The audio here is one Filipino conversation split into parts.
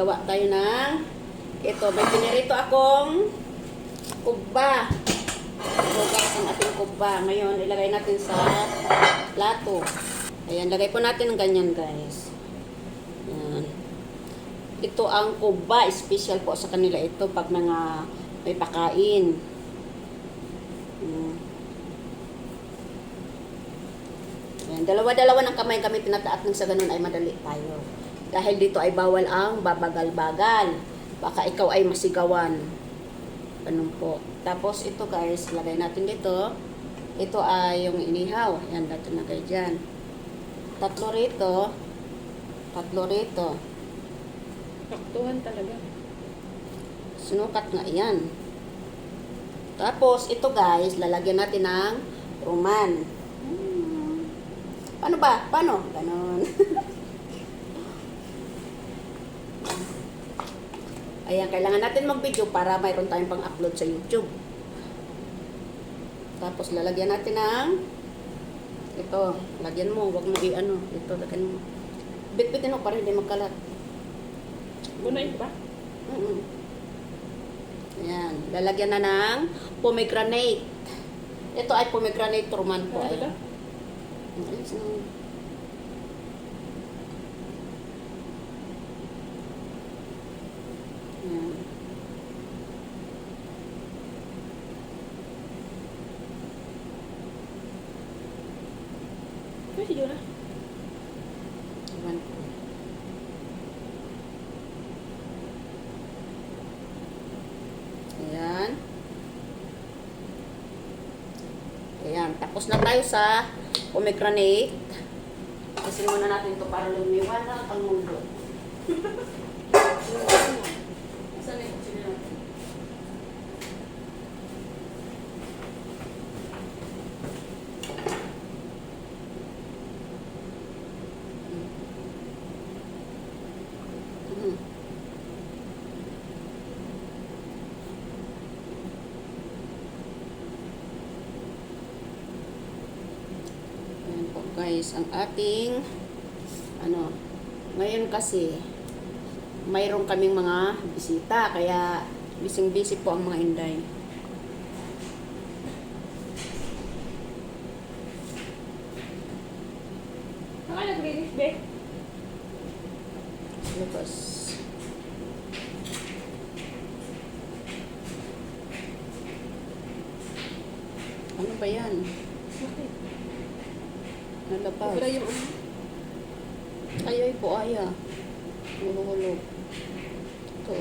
magawa tayo ng ito. May pinirito akong kubba. Ito guys, ang ating kubba. Ngayon, ilagay natin sa plato. Ayan, lagay po natin ng ganyan guys. Ayan. Ito ang kubba. Special po sa kanila ito pag mga may pakain. Mm. Ayan, dalawa-dalawa ng kamay kami tinataat ng sa ganun ay madali tayo. Dahil dito ay bawal ang babagal-bagal. Baka ikaw ay masigawan. Ganun po. Tapos ito guys, lagay natin dito. Ito ay yung inihaw. Ayan, natin lagay dyan. Tatlo rito. Tatlo rito. Taktuhan talaga. Sinukat nga yan. Tapos, ito guys, lalagyan natin ng roman. Hmm. Paano ba? Paano? Ganon. Ayan, kailangan natin mag-video para mayroon tayong pang-upload sa YouTube. Tapos, lalagyan natin ng ito, lagyan mo, wag mo i-ano, ito, lagyan mo. Bitbitin mo para hindi magkalat. Bunayin ba? Mm-mm. Ayan. Lalagyan na ng pomegranate. Ito ay pomegranate roman po. Ano ba? Alis na. Ayan. Kasi yun ah. Ewan ko. Ayan. Ayan. Tapos na tayo sa pomegranate. Kasi muna natin ito para lumiwanag ang mundo. Saan na yung sino natin? Mhm. Ayan po guys, ang ating ano, ngayon kasi mayroon kaming mga bisita kaya bising busy po ang mga inday. Saan ka naglinis, be? Lucas. Ano ba yan? Bakit? Nalabas. Wala yung ano. Ay, ay po, aya. Hulog-hulog. Ito.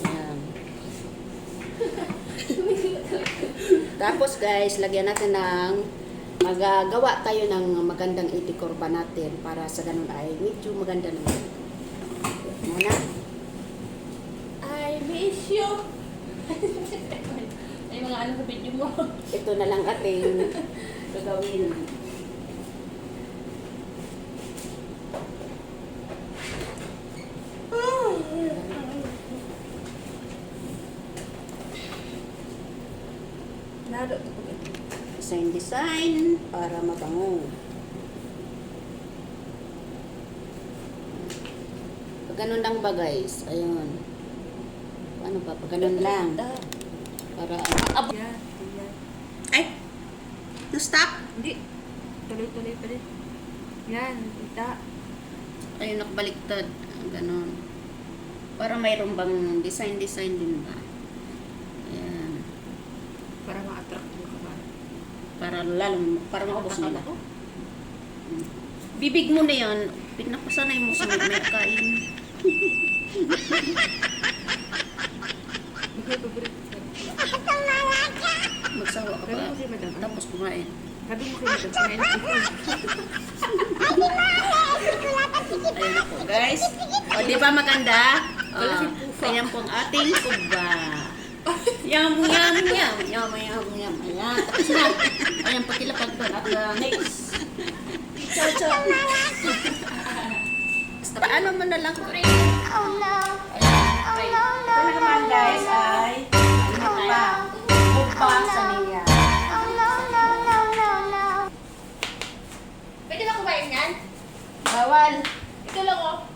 Ayan. Tapos guys, lagyan natin ng magagawa tayo ng magandang itikorba natin para sa ganun ay medyo maganda naman. Muna. I miss you. Ano sa video mo. Ito na lang ating gagawin. Design design para mabango. Pag ganun lang ba guys? Ayun. Paano ba? Pag ganun lang. Para Abo. Yan. Yan. Ay! To stop? Hindi. Tuloy-tuloy pa rin. Yan. Kita. Ayun, nakabaliktad. Ganon. Para mayroon bang design-design din ba? Ayan. Para ma-attract mo ka ba? Para lalong, para maubos nila. Ako? Bibig mo na yan, pinapasanay mo sa may, kain. Bigay paborito Magsawa ka madam. Tapos kumain. Sabi mo kay madam, kumain na ito. Ayan na po, guys. O, di ba maganda? Pufa. ayan po ang ating kuba. Yum, yum, yum. Yum, yum, yum. Ayan, tapos na. Ayan, pakilapag doon. At uh, next. Ciao, ciao. Basta paano mo na lang, Pray? Oh no. Ayan, Pray. Ito na naman, guys, ay Diba? Leia. Upa sa Leia. Oh, no, no, no, no, no. Pwede ba kumain yan? Bawal. Ito lang oh.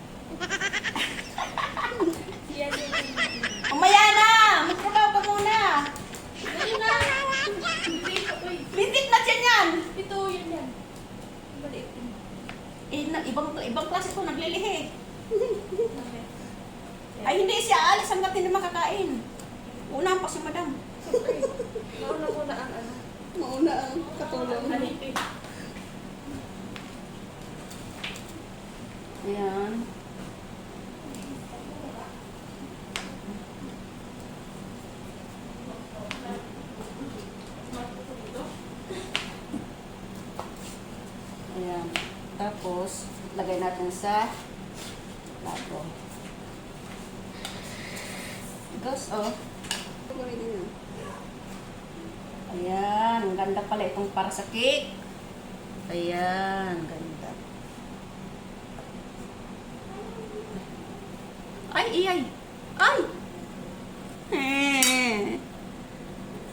Ayan. Ayan. Tapos, lagay natin sa plato. Gas, oh. Ayan, ang ganda pala itong para sa cake. Ayan, ganda. Ay, iyay. Ay! Eh.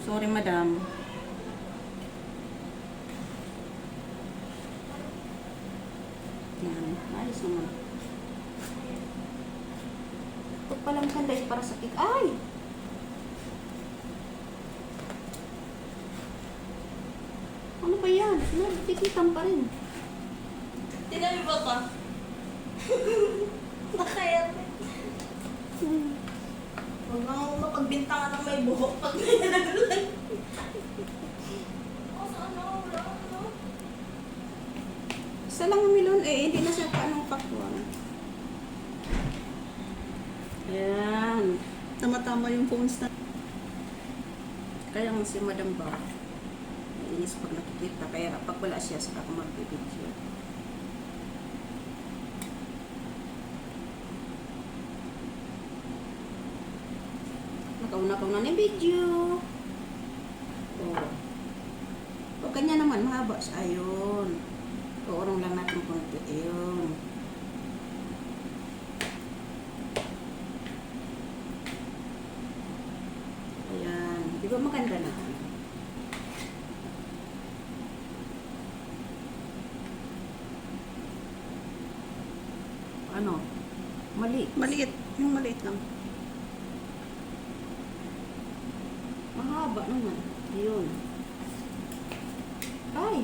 Sorry, madam. Yan, ayos naman. Ito palang ganda is para sa cake. Ay! Ano ba yan? Nagtikitan pa rin. Tinami ba ka? Baka yan. Huwag nang mapagbintangan ng may buhok pag may nalaglag. Oh, na? Ano? Isa lang ang milon eh, hindi na siya paanong pakwan. Ayan. Tama-tama yung phones na. Kaya nga si Madam ba, naiinis pag nakikita. Kaya pag wala siya, saka ako magbibidyo. Nakauna-kauna na yung video. Oh. Pag ganyan naman, mahaba siya. Ayun. Tuurong lang natin konti. Ayun. Ayan. Di ba maganda na? Ano? Mali. Maliit. Yung maliit lang. Mahaba naman. Ayun. Ay!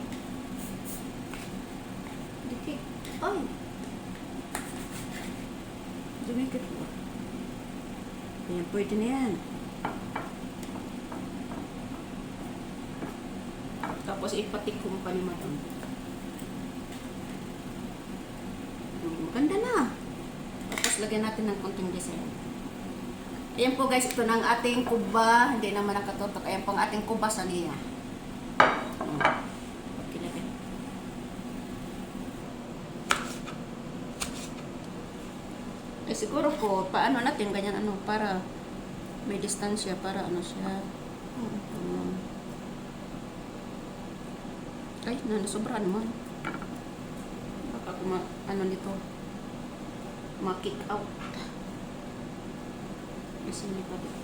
Dikit. Ay! Dumikit mo. Ayan, pwede na yan. Tapos ipatikom pa ni madam. Maganda na. Tapos lagyan natin ng konting design. Ayan po guys, ito ang ating kuba. Hindi naman nakatutok. Ayan po ang ating kuba sa niya. Eh siguro po, paano natin ganyan ano, para may distansya, para ano siya. Um, ay, na, nasobra naman. Baka kuma, ano nito, ma-kick out. Pa din.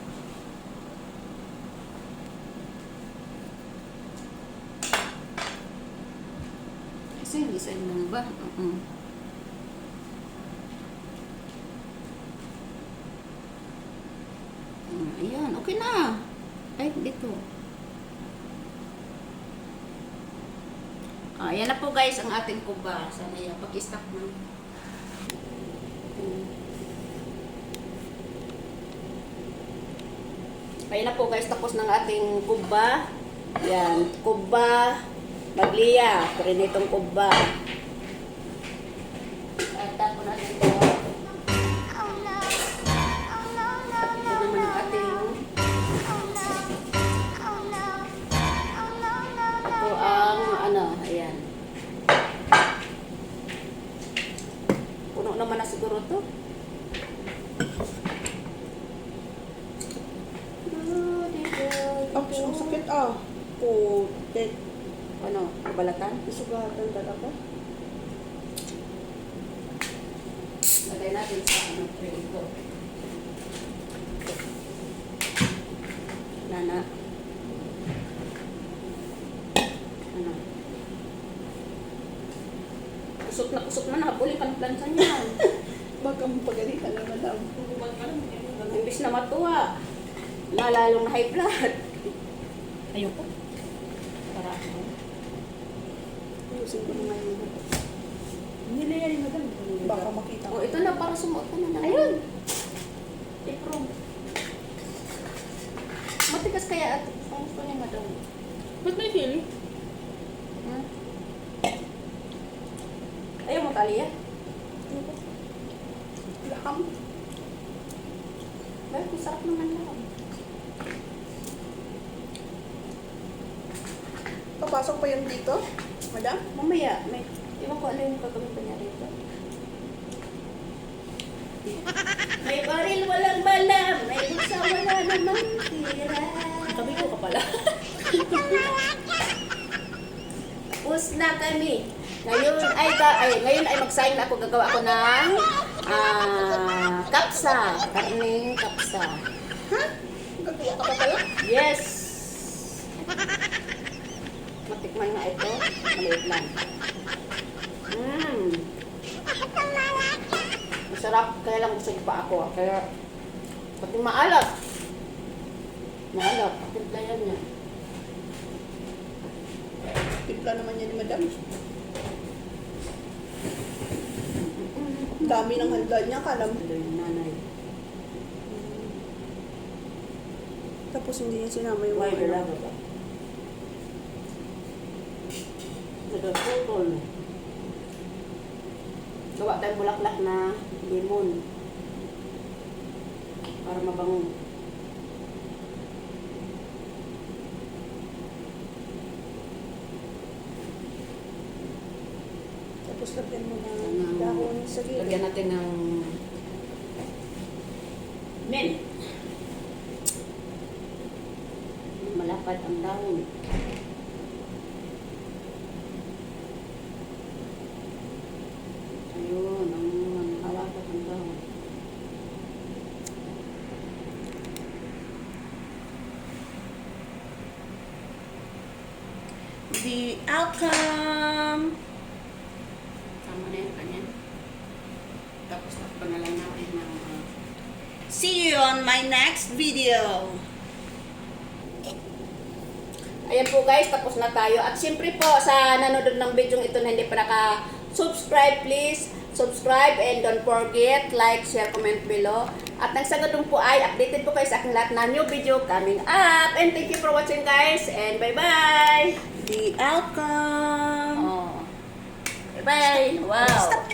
Kasi hindi sa inyo ba? Uh-uh. Mm, Ayan, okay na. Ay, dito. Ah, ayan na po guys ang ating kuba. Sana yan. Pag-stop mo. Ayan na po guys, tapos ng ating kuba. Yan, kuba, maglia, prinitong kuba. At Isugatan talaga. Lagay natin sa ano, prito. Nana. Ano? Usok na kusok na, nakabuli ka ng plansa niyan. Baka mapagalitan na madam. Imbis na matuwa. Nalalong na high blood. Ayoko. Para ako. Ayusin ko na nga yung mga. Nilayari mo Baka makita Oh, ko. ito na, para sumuot ka na. Ayun. Apron. Matigas kaya at ang gusto niya madam. Ba't may sili? Hmm? Ayaw mo taliya? Laham. Bakit masarap naman lang. Papasok pa yun dito? Madam? Mamaya, may, iwan ko ano yung gagawin pa niya rito. May baril walang balam, may bulsa wala namang tira. Sabi ko ka pala. Tapos na kami. Ngayon ay, ga- ay ngayon ay mag-sign na ako gagawa ako ng ah, kapsa, karning kapsa. Ha? Gagawa ka pa pala? Yes. Matikman nga ito. Maliit lang. Mmm. Masarap. Kaya lang busog pa ako. Kaya, pati maalat. Maalat. Pagkintayan niya. Timpla naman yan ni madam. Ang dami ng handa niya, kalam. Nanay. Tapos hindi niya sinama yung Why mga wala Nagaputol. Gawa tayong bulaklak na limon. Para mabango. Tapos lagyan mo Ng- dahon sa gilid. Lagyan natin ng mint. Malapad ang dahon. Ayun, ang malapad ang dahon. The outcome! Tama na yung kanyan. Tapos takpan na lang natin ng uh, See you on my next video! Ayan po guys, tapos na tayo. At siyempre po, sa nanonood ng video ito na hindi pa naka-subscribe, please subscribe and don't forget, like, share, comment below. At nang sa ganun po ay updated po kayo sa aking lahat na new video coming up. And thank you for watching guys and bye-bye! The outcome! Oh. Bye-bye! Wow! Stop.